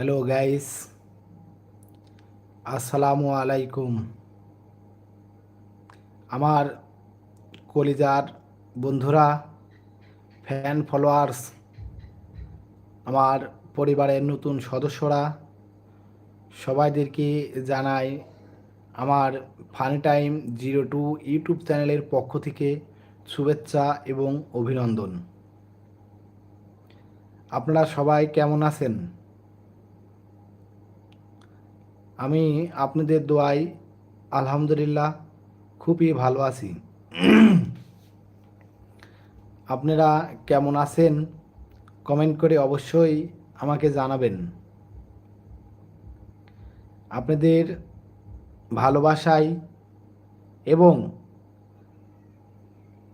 Hello guys আসসালামু আলাইকুম আমার কলিজার বন্ধুরা ফ্যান ফলোয়ার্স আমার পরিবারের নতুন সদস্যরা, সবাইদেরকে জানাই আমার funny time zero two YouTube চ্যানেলের পক্ষ থেকে শুভেচ্ছা এবং অভিনন্দন। আপনারা সবাই কেমন আছেন? আমি আপনাদের দোয়াই আলহামদুলিল্লাহ খুবই ভালো আছি। আপনারা কেমন আছেন? কমেন্ট করে অবশ্যই আমাকে জানাবেন। আপনাদের ভালোবাসায় এবং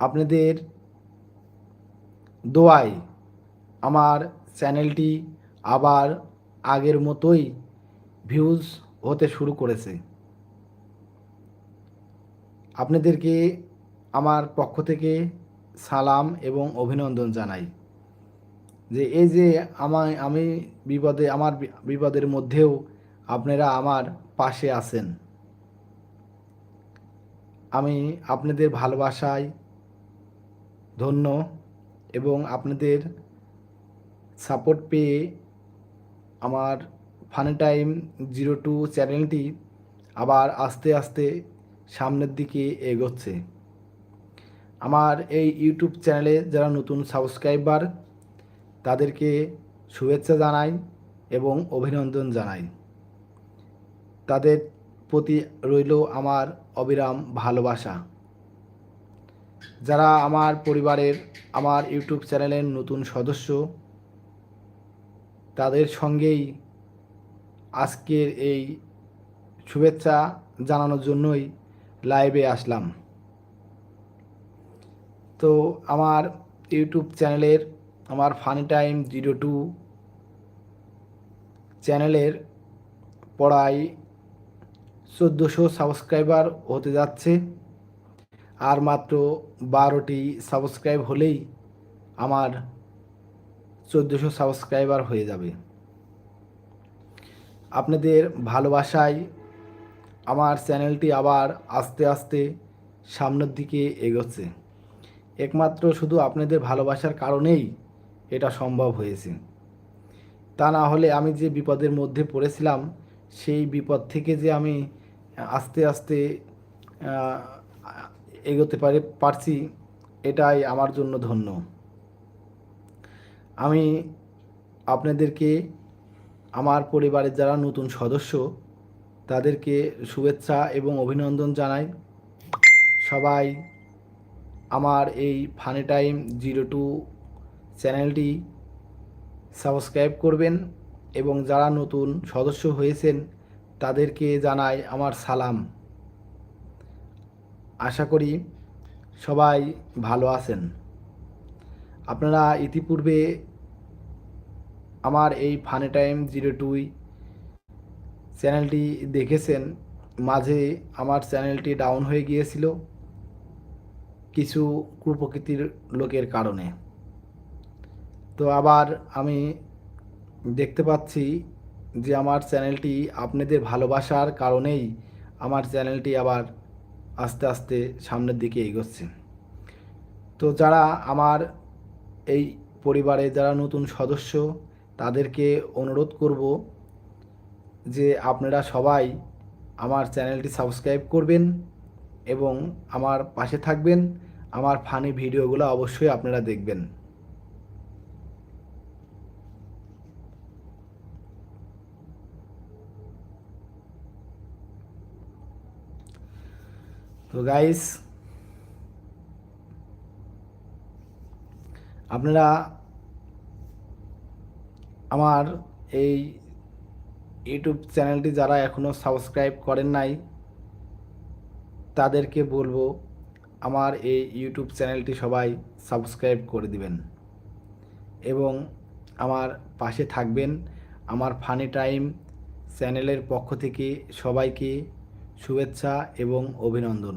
আপনাদের দোয়ায় আমার চ্যানেলটি আবার আগের মতোই ভিউজ হতে শুরু করেছে। আপনাদেরকে আমার পক্ষ থেকে সালাম এবং অভিনন্দন জানাই যে এই যে আমায়, আমি বিপদে, আমার বিপদের মধ্যেও আপনারা আমার পাশে আছেন। আমি আপনাদের ভালোবাসায় ধন্য এবং আপনাদের সাপোর্ট পেয়ে আমার ফানি টাইম, জিরো টু চ্যানেলটি আবার আস্তে আস্তে সামনের দিকে এগোচ্ছে। আমার এই ইউটিউব চ্যানেলে যারা নতুন সাবস্ক্রাইবার, তাদেরকে শুভেচ্ছা জানাই এবং অভিনন্দন জানাই। তাদের প্রতি রইল আমার অবিরাম ভালোবাসা। যারা আমার পরিবারের, আমার ইউটিউব চ্যানেলের নতুন সদস্য, তাদের সঙ্গেই আজকের এই শুভেচ্ছা জানানোর জন্যই লাইভে আসলাম। তো আমার ইউটিউব চ্যানেলের, আমার ফানি টাইম জিরো টু চ্যানেলের পড়ায় চোদ্দোশো সাবস্ক্রাইবার হতে যাচ্ছে। আর মাত্র বারোটি সাবস্ক্রাইব হলেই আমার চোদ্দোশো সাবস্ক্রাইবার হয়ে যাবে। আপনাদের ভালোবাসায় আমার চ্যানেলটি আবার আস্তে আস্তে সামনের দিকে এগোচ্ছে। একমাত্র শুধু আপনাদের ভালোবাসার কারণেই এটা সম্ভব হয়েছে। তা না হলে আমি যে বিপদের মধ্যে পড়েছিলাম, সেই বিপদ থেকে যে আমি আস্তে আস্তে এগোতে পারে, পারছি, এটাই আমার জন্য ধন্য। আমি আপনাদেরকে আমার পরিবারের যারা নতুন সদস্য, তাদেরকে শুভেচ্ছা এবং অভিনন্দন জানাই। সবাই আমার এই ফানি টাইম জিরো টু চ্যানেলটি সাবস্ক্রাইব করবেন এবং যারা নতুন সদস্য হয়েছেন, তাদেরকে জানাই আমার সালাম। আশা করি সবাই ভালো আছেন। আপনারা ইতিপূর্বে আমার এই ফানি টাইম জিরো টুই চ্যানেলটি দেখেছেন, মাঝে আমার চ্যানেলটি ডাউন হয়ে গিয়েছিল কিছু কুপ্রকৃতির লোকের কারণে। তো আবার আমি দেখতে পাচ্ছি যে আমার চ্যানেলটি আপনাদের ভালোবাসার কারণেই আমার চ্যানেলটি আবার আস্তে আস্তে সামনের দিকে এগোচ্ছে। তো যারা আমার এই পরিবারে যারা নতুন সদস্য তাদেরকে অনুরোধ করব যে আপনারা সবাই আমার চ্যানেলটি সাবস্ক্রাইব করবেন এবং আমার পাশে থাকবেন। আমার ফানি ভিডিওগুলো অবশ্যই আপনারা দেখবেন। তো গাইস আপনারা আমার এই ইউটিউব চ্যানেলটি যারা এখনও সাবস্ক্রাইব করেন নাই, তাদেরকে বলব আমার এই ইউটিউব চ্যানেলটি সবাই সাবস্ক্রাইব করে দিবেন এবং আমার পাশে থাকবেন। আমার ফানি টাইম চ্যানেলের পক্ষ থেকে সবাইকে শুভেচ্ছা এবং অভিনন্দন।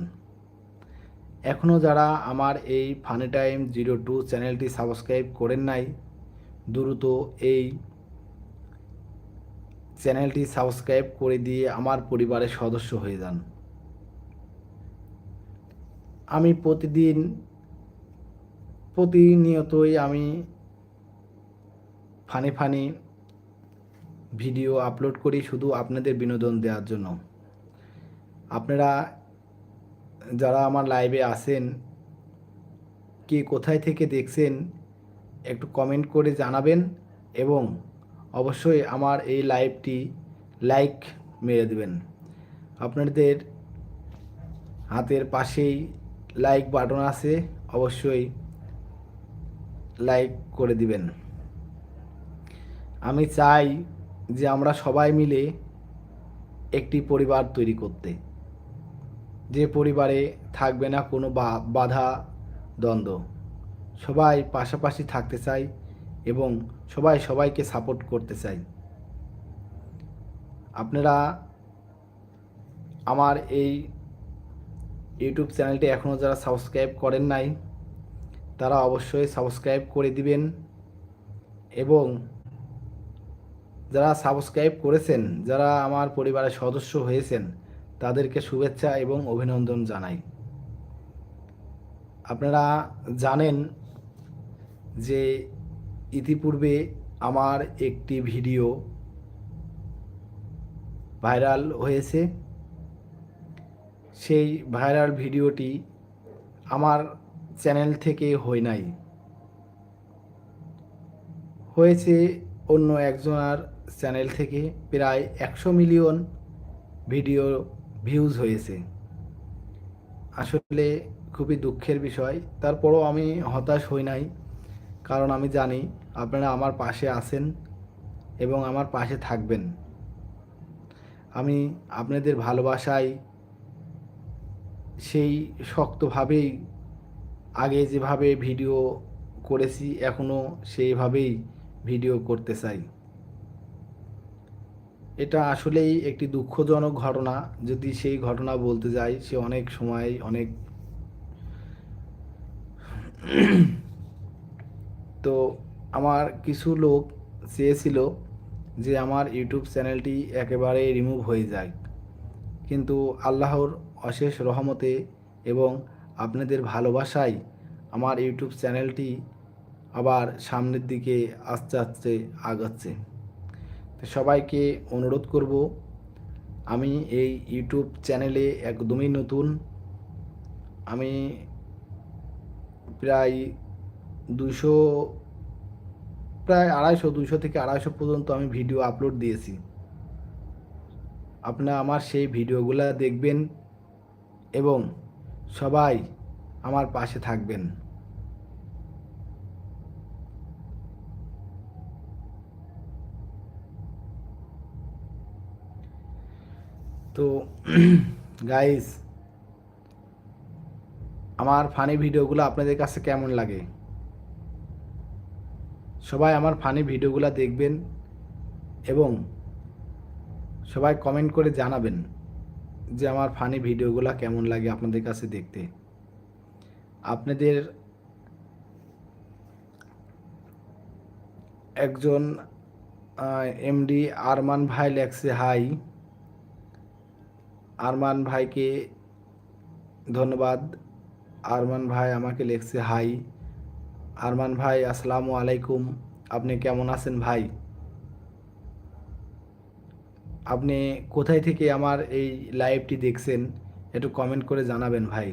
এখনও যারা আমার এই ফানি টাইম জিরো টু চ্যানেলটি সাবস্ক্রাইব করেন নাই দ্রুত এই চ্যানেলটি সাবস্ক্রাইব করে দিয়ে আমার পরিবারের সদস্য হয়ে যান। আমি প্রতিদিন, প্রতিনিয়তই আমি ফানি ফানি ভিডিও আপলোড করি শুধু আপনাদের বিনোদন দেওয়ার জন্য। আপনারা যারা আমার লাইভে আসেন কে কোথায় থেকে দেখছেন একটু কমেন্ট করে জানাবেন এবং অবশ্যই আমার এই লাইভটি লাইক মেরে দেবেন। আপনাদের হাতের পাশেই লাইক বাটন আছে, অবশ্যই লাইক করে দিবেন। আমি চাই যে আমরা সবাই মিলে একটি পরিবার তৈরি করতে। যে পরিবারে থাকবে না কোনো বাধা, দ্বন্দ্ব। সবাই পাশাপাশি থাকতে চাই এবং সবাই সবাইকে সাপোর্ট করতে চাই। আপনারা আমার এই ইউটিউব চ্যানেলটি এখনও যারা সাবস্ক্রাইব করেন নাই, তারা অবশ্যই সাবস্ক্রাইব করে দিবেন এবং যারা সাবস্ক্রাইব করেছেন, যারা আমার পরিবারের সদস্য হয়েছেন, তাদেরকে শুভেচ্ছা এবং অভিনন্দন জানাই। আপনারা জানেন যে ইতিপূর্বে আমার একটি ভিডিও ভাইরাল হয়েছে। সেই ভাইরাল ভিডিওটি আমার চ্যানেল থেকে হয় নাই। হয়েছে অন্য একজনার চ্যানেল থেকে প্রায় একশো মিলিয়ন ভিডিও ভিউজ হয়েছে। আসলে খুবই দুঃখের বিষয়। তারপরও আমি হতাশ হই নাই। কারণ আমি জানি আপনারা আমার পাশে আছেন এবং আমার পাশে থাকবেন। আমি আপনাদের ভালোবাসায় সেই শক্তভাবেই আগে যেভাবে ভিডিও করেছি এখনও সেইভাবেই ভিডিও করতে চাই। এটা আসলেই একটি দুঃখজনক ঘটনা। যদি সেই ঘটনা বলতে যাই, সে অনেক সময় অনেক তো আমার কিছু লোক চেয়েছিল যে আমার ইউটিউব চ্যানেলটি একেবারে রিমুভ হয়ে যায় কিন্তু আল্লাহর অশেষ রহমতে এবং আপনাদের ভালোবাসায় আমার ইউটিউব চ্যানেলটি আবার সামনের দিকে আস্তে আস্তে আগাচ্ছে। তো সবাইকে অনুরোধ করব, আমি এই ইউটিউব চ্যানেলে একদমই নতুন। আমি প্রায় দুশো প্রায় আড়াইশো দুশো থেকে আড়াইশো পর্যন্ত আমি ভিডিও আপলোড দিয়েছি। আপনারা আমার সেই ভিডিওগুলো দেখবেন এবং সবাই আমার পাশে থাকবেন। তো গাইস আমার ফানি ভিডিওগুলো আপনাদের কাছে কেমন লাগে? সবাই আমার ফানি ভিডিওগুলো দেখবেন এবং সবাই কমেন্ট করে জানাবেন যে আমার ফানি ভিডিওগুলো কেমন লাগে আপনাদের কাছে দেখতে। আপনাদের একজন এমডি আরমান ভাই লেখছে হাই আরমান ভাইকে ধন্যবাদ। আরমান ভাই আমাকে লেখছে হাই আরমান ভাই, আসসালামু আলাইকুম। আপনি কেমন আছেন ভাই? আপনি কোথায় থেকে আমার এই লাইভটি দেখছেন, একটু কমেন্ট করে জানাবেন ভাই।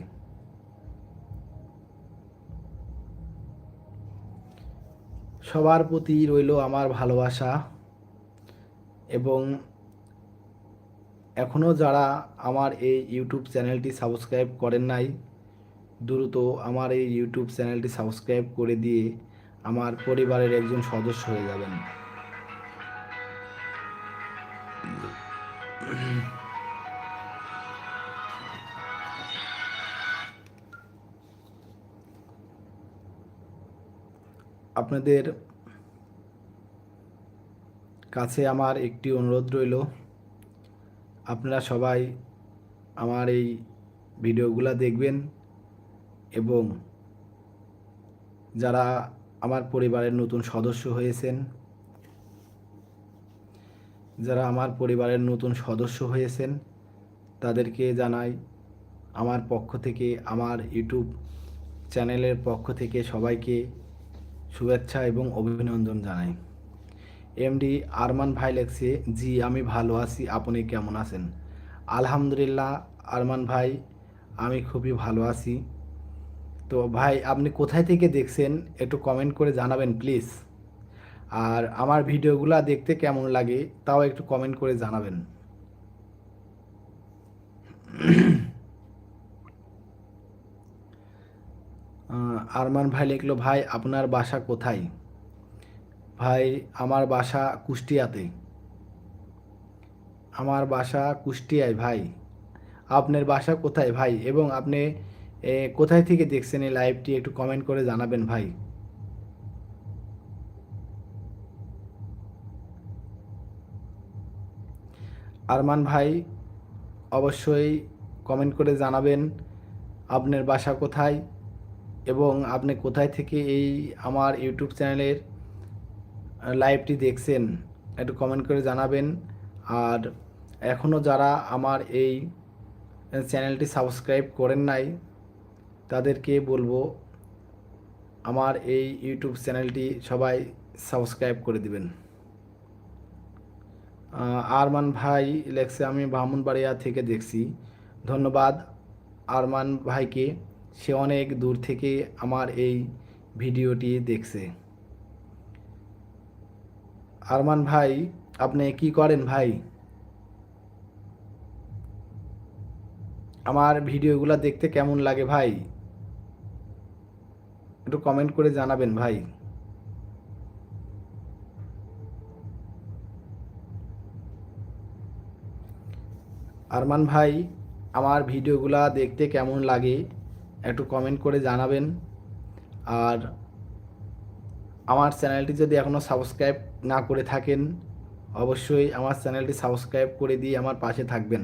সবার প্রতি রইল আমার ভালোবাসা এবং এখনও যারা আমার এই ইউটিউব চ্যানেলটি সাবস্ক্রাইব করেন নাই দ্রুত আমার এই ইউটিউব চ্যানেলটি সাবস্ক্রাইব করে দিয়ে আমার পরিবারের একজন সদস্য হয়ে যাবেন। আপনাদের কাছে আমার একটি অনুরোধ রইল। আপনারা সবাই আমার এই ভিডিওগুলো দেখবেন। এবং যারা আমার পরিবারের নতুন সদস্য হয়েছেন, যারা আমার পরিবারের নতুন সদস্য হয়েছেন, তাদেরকে জানাই আমার পক্ষ থেকে, আমার ইউটিউব চ্যানেলের পক্ষ থেকে সবাইকে শুভেচ্ছা এবং অভিনন্দন জানাই। এমডি আরমান ভাই লেখছে, জি, আমি ভালো আছি, আপনি কেমন আছেন? আলহামদুলিল্লাহ, আরমান ভাই, আমি খুবই ভালো আছি। তো ভাই, আপনি কোথায় থেকে দেখছেন একটু কমেন্ট করে জানাবেন প্লিজ আর আমার ভিডিওগুলো দেখতে কেমন লাগে, তাও একটু কমেন্ট করে জানাবেন। আরমান ভাই লিখলো, ভাই, আপনার বাসা কোথায়? ভাই, আমার বাসা কুষ্টিয়াতে। আমার বাসা কুষ্টিয়ায়, ভাই। আপনার বাসা কোথায়, ভাই? এবং আপনি কোথায় থেকে দেখছেন এই লাইভটি একটু কমেন্ট করে জানাবেন ভাই। আরমান ভাই, অবশ্যই কমেন্ট করে জানাবেন আপনার বাসা কোথায় এবং আপনি কোথায় থেকে এই আমার ইউটিউব চ্যানেলের লাইভটি দেখছেন, একটু কমেন্ট করে জানাবেন। আর এখনও যারা আমার এই চ্যানেলটি সাবস্ক্রাইব করেন নাই তাদেরকে বলব, আমার এই ইউটিউব চ্যানেলটি সবাই সাবস্ক্রাইব করে দিবেন। আরমান ভাই লেখছে, আমি ব্রাহ্মণবাড়িয়া থেকে দেখছি। ধন্যবাদ আরমান ভাইকে, সে অনেক দূর থেকে আমার এই ভিডিওটি দেখছে। আরমান ভাই, আপনি কি করেন ভাই? আমার ভিডিওগুলো দেখতে কেমন লাগে ভাই? একটু কমেন্ট করে জানাবেন ভাই। আরমান ভাই, আমার ভিডিওগুলা দেখতে কেমন লাগে একটু কমেন্ট করে জানাবেন। আর আমার চ্যানেলটি যদি এখনও সাবস্ক্রাইব না করে থাকেন, অবশ্যই আমার চ্যানেলটি সাবস্ক্রাইব করে দিয়ে আমার পাশে থাকবেন।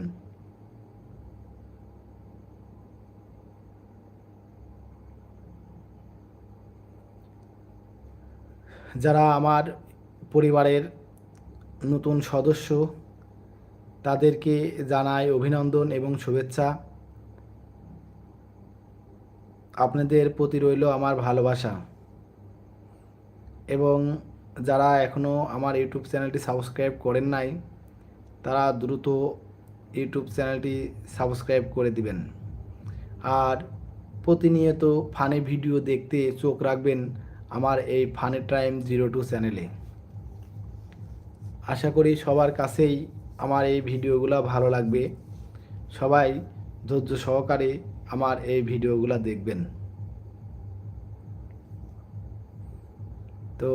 যারা আমার পরিবারের নতুন সদস্য, তাদেরকে জানাই অভিনন্দন এবং শুভেচ্ছা। আপনাদের প্রতি রইল আমার ভালোবাসা। এবং যারা এখনও আমার ইউটিউব চ্যানেলটি সাবস্ক্রাইব করেন নাই, তারা দ্রুত ইউটিউব চ্যানেলটি সাবস্ক্রাইব করে দিবেন। আর প্রতিনিয়ত ফানি ভিডিও দেখতে চোখ রাখবেন আমার এই ফানি টাইম জিরো টু চ্যানেলে আশা করি সবার কাছেই আমার এই ভিডিওগুলো ভালো লাগবে। সবাই ধৈর্য সহকারে আমার এই ভিডিওগুলো দেখবেন। তো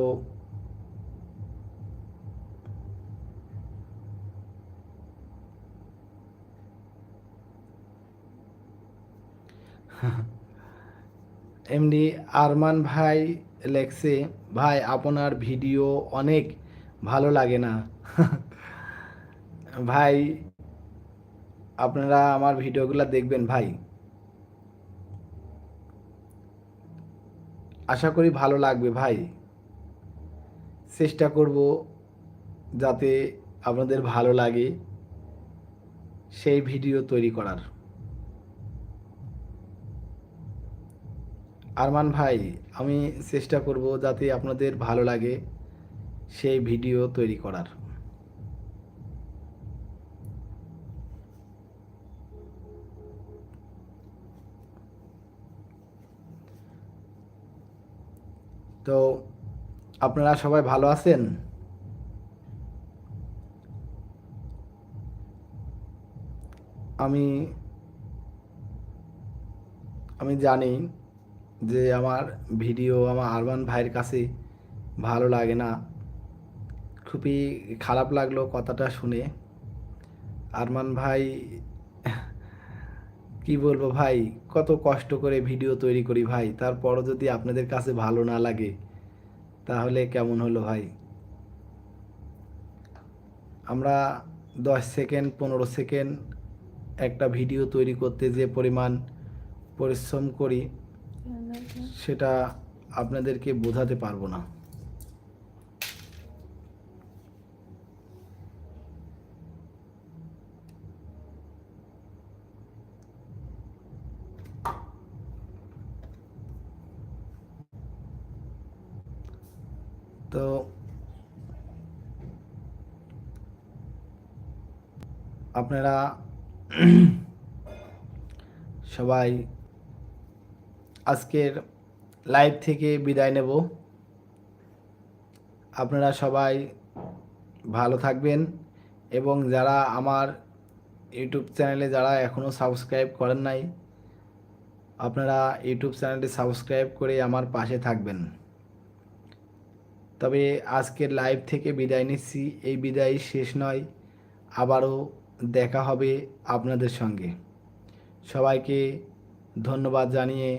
এমনি আরমান ভাই লেখছে ভাই, আপনার ভিডিও অনেক ভালো লাগে না। ভাই, আপনারা আমার ভিডিওগুলো দেখবেন, ভাই। আশা করি ভালো লাগবে, ভাই। চেষ্টা করব যাতে আপনাদের ভালো লাগে সেই ভিডিও তৈরি করার। আরমান ভাই, আমি চেষ্টা করব যাতে আপনাদের ভালো লাগে সেই ভিডিও তৈরি করার। তো, আপনারা সবাই ভালো আছেন? আমি আমি জানি যে আমার ভিডিও আমার আরমান ভাইয়ের কাছে ভালো লাগে না। খুবই খারাপ লাগল কথাটা শুনে। আরমান ভাই, কি বলব ভাই, কত কষ্ট করে ভিডিও তৈরি করি ভাই, তারপরও যদি আপনাদের কাছে ভালো না লাগে, তাহলে কেমন হলো ভাই? আমরা দশ সেকেন্ড, পনেরো সেকেন্ড একটা ভিডিও তৈরি করতে যে পরিমাণ পরিশ্রম করি সেটা আপনাদেরকে বোঝাতে পারব না। তো আপনারা সবাই আজকের লাইভ থেকে বিদায় নেব। আপনারা সবাই ভালো থাকবেন এবং যারা আমার ইউটিউব চ্যানেলে যারা এখনও সাবস্ক্রাইব করেন নাই, আপনারা ইউটিউব চ্যানেলটি সাবস্ক্রাইব করে আমার পাশে থাকবেন। তবে আজকের লাইভ থেকে বিদায় নিচ্ছি। এই বিদায় শেষ নয়, আবারও দেখা হবে আপনাদের সঙ্গে। সবাইকে ধন্যবাদ জানিয়ে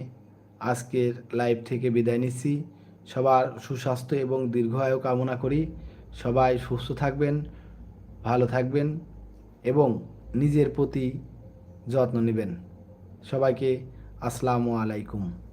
আজকের লাইভ থেকে বিদায় নিচ্ছি। সবার সুস্বাস্থ্য এবং দীর্ঘায়ু কামনা করি। সবাই সুস্থ থাকবেন, ভালো থাকবেন এবং নিজের প্রতি যত্ন নেবেন। সবাইকে আসসালামু আলাইকুম।